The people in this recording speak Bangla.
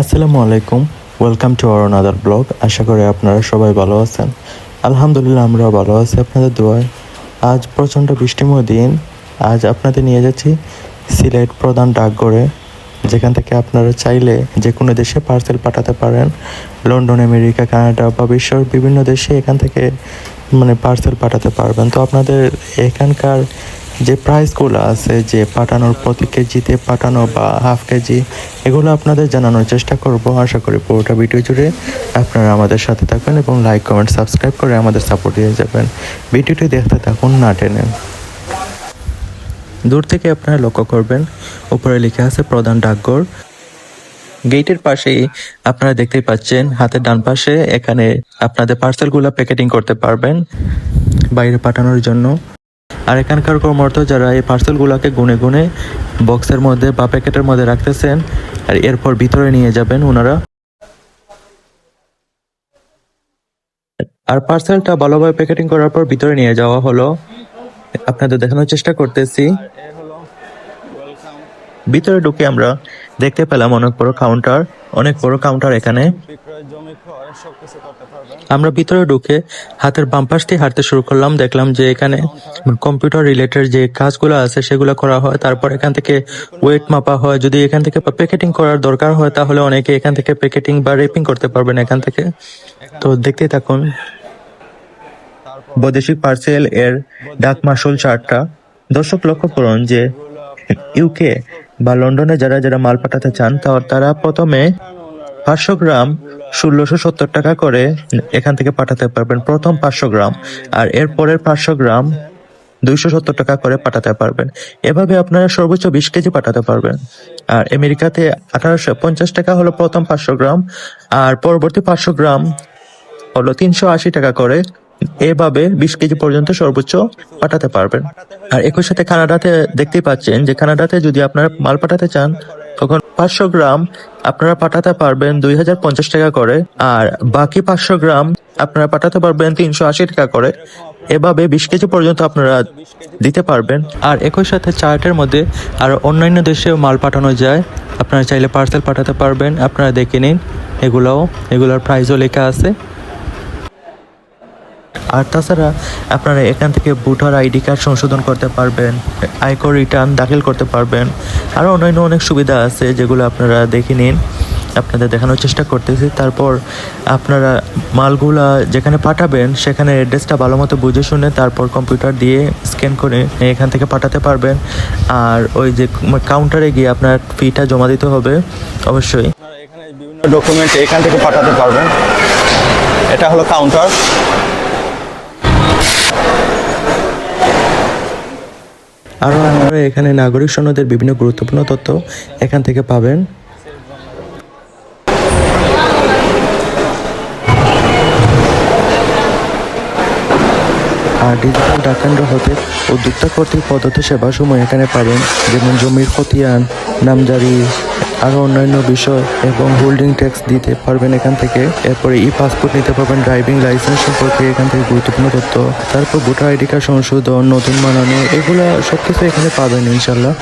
আসসালামু আলাইকুম welcome to our another blog আশা করি আপনারা সবাই ভালো আছেন। আলহামদুলিল্লাহ, আমরাও ভালো আছি আপনাদের দোয়ায়। আজ প্রচণ্ড বৃষ্টিময় দিন। আজ আপনাদের নিয়ে যাচ্ছি সিলেট প্রধান ডাকঘরে। যেখান থেকে আপনারা চাইলে যে কোনো দেশে পার্সেল পাঠাতে পারেন। লন্ডন, আমেরিকা, কানাডা বা বিশ্বের বিভিন্ন দেশে এখান থেকে মানে পার্সেল পাঠাতে পারবেন। তো আপনাদের এখানকার যে প্রাইসগুলো আছে, যে পাঠানোর প্রতি কেজিতে পাঠানো বা হাফ কেজি, এগুলো আপনাদের জানানোর চেষ্টা করব। আশা করি পুরোটা ভিডিও জুড়ে আপনারা আমাদের সাথে থাকবেন এবং লাইক কমেন্ট সাবস্ক্রাইব করে আমাদের সাপোর্ট দিয়ে যাবেন। ভিডিওটি দেখতে থাকুন, না টেনে। দূর থেকে আপনারা লক্ষ্য করবেন, উপরে লেখা আছে প্রধান ডাকঘর। গেটের পাশেই আপনারা দেখতেই পাচ্ছেন, হাতের ডান পাশে এখানে আপনাদের পার্সেলগুলো প্যাকেটিং করতে পারবেন। বাইরে পাঠানোর জন্য। আর এখানকার কর্মরত যারা এই পার্সেলগুলোকে গুনে গুনে বক্সের মধ্যে বা প্যাকেটের মধ্যে রাখতেছেন আর এরপর ভিতরে নিয়ে যাবেন ওনারা। আর পার্সেলটা ভালোভাবে প্যাকেটিং করার পর ভিতরে নিয়ে যাওয়া হলো। আপনাদের দেখানোর চেষ্টা করতেছি। ভিতরে ঢুকে আমরা দেখতে পেলাম অনেক বড় কাউন্টার অনেক বড় কাউন্টার এখানে। আমরা ভিতরে ঢুকে হাতের বাম পাশ দিয়ে হাঁটতে শুরু করলাম, দেখলাম যে এখানে কম্পিউটার রিলেটেড যে কাজগুলো আছে সেগুলো করা হয়। তারপর এখান থেকে ওয়েট মাপা হয়। যদি এখান থেকে প্যাকেটিং করার দরকার হয়, তাহলে অনেকে এখান থেকে প্যাকেটিং বা রেপিং করতে পারবেন এখান থেকে। তো দেখতে থাকুন। বৈদেশিক পার্সেল এর ডাক মাসুল চার্টটা দর্শক লক্ষ্য করুন যে ইউকে বা লন্ডনে যারা যারা মাল পাঠাতে চান তারা প্রথমে পাঁচশো গ্রাম ষোলোশো সত্তর টাকা করে এখান থেকে পাঠাতে পারবেন প্রথম পাঁচশো গ্রাম। আর এর পরের পাঁচশো গ্রাম দুইশো সত্তর টাকা করে পাঠাতে পারবেন। এভাবে আপনারা সর্বোচ্চ বিশ কেজি পাঠাতে পারবেন। আর আমেরিকাতে আঠারোশো পঞ্চাশ টাকা হলো প্রথম পাঁচশো গ্রাম। আর পরবর্তী পাঁচশো গ্রাম হলো তিনশো আশি টাকা করে এভাবে বিশ কেজি পর্যন্ত সর্বোচ্চ পাঠাতে পারবেন। আর একই সাথে কানাডাতে দেখতেই পাচ্ছেন যে কানাডাতে যদি আপনারা মাল পাঠাতে চান, তখন পাঁচশো গ্রাম আপনারা পাঠাতে পারবেন দুই হাজার পঞ্চাশ টাকা করে, আর বাকি পাঁচশো গ্রাম আপনারা পাঠাতে পারবেন তিনশো আশি টাকা করে। এভাবে বিশ কেজি পর্যন্ত আপনারা দিতে পারবেন। আর একই সাথে চার্টের মধ্যে আর অন্যান্য দেশেও মাল পাঠানো যায়। আপনারা চাইলে পার্সেল পাঠাতে পারবেন। আপনারা দেখে নিন এগুলোও, এগুলোর প্রাইসও লেখা আছে। আর তাছাড়া আপনারা এখান থেকে ভোটার আইডি কার্ড সংশোধন করতে পারবেন, আয়কর রিটার্ন দাখিল করতে পারবেন। আরও অন্যান্য অনেক সুবিধা আছে যেগুলো আপনারা দেখে নিন। আপনাদের দেখানোর চেষ্টা করতেছি। তারপর আপনারা মালগুলা যেখানে পাঠাবেন, সেখানে অ্যাড্রেসটা ভালো মতো বুঝে শুনে তারপর কম্পিউটার দিয়ে স্ক্যান করে এখান থেকে পাঠাতে পারবেন। আর ওই যে কাউন্টারে গিয়ে আপনার ফিটা জমা দিতে হবে, অবশ্যই। এখানে বিভিন্ন ডকুমেন্ট এখান থেকে পাঠাতে পারবেন। এটা হলো কাউন্টার আরও আপনারা এখানে নাগরিক সনদের বিভিন্ন গুরুত্বপূর্ণ তথ্য এখান থেকে পাবেন। আর ডিজিটাল ডাককেন্দ্র হতে উদ্যোক্তা কর্তৃক পদ্ধতি সেবাসমূহ এখানে পাবেন, যেমন জমির খতিয়ান, নামজারি আরও অন্যান্য বিষয় এবং হোল্ডিং ট্যাক্স দিতে পারবেন এখান থেকে। এরপরে ই পাসপোর্ট নিতে পারবেন ড্রাইভিং লাইসেন্স সম্পর্কে এখান থেকে গুরুত্বপূর্ণ তথ্য। তারপর ভোটার আইডি কার্ড সংশোধন, নতুন বানানো, এগুলো সব কিছু এখানে পাবেন ইনশাল্লাহ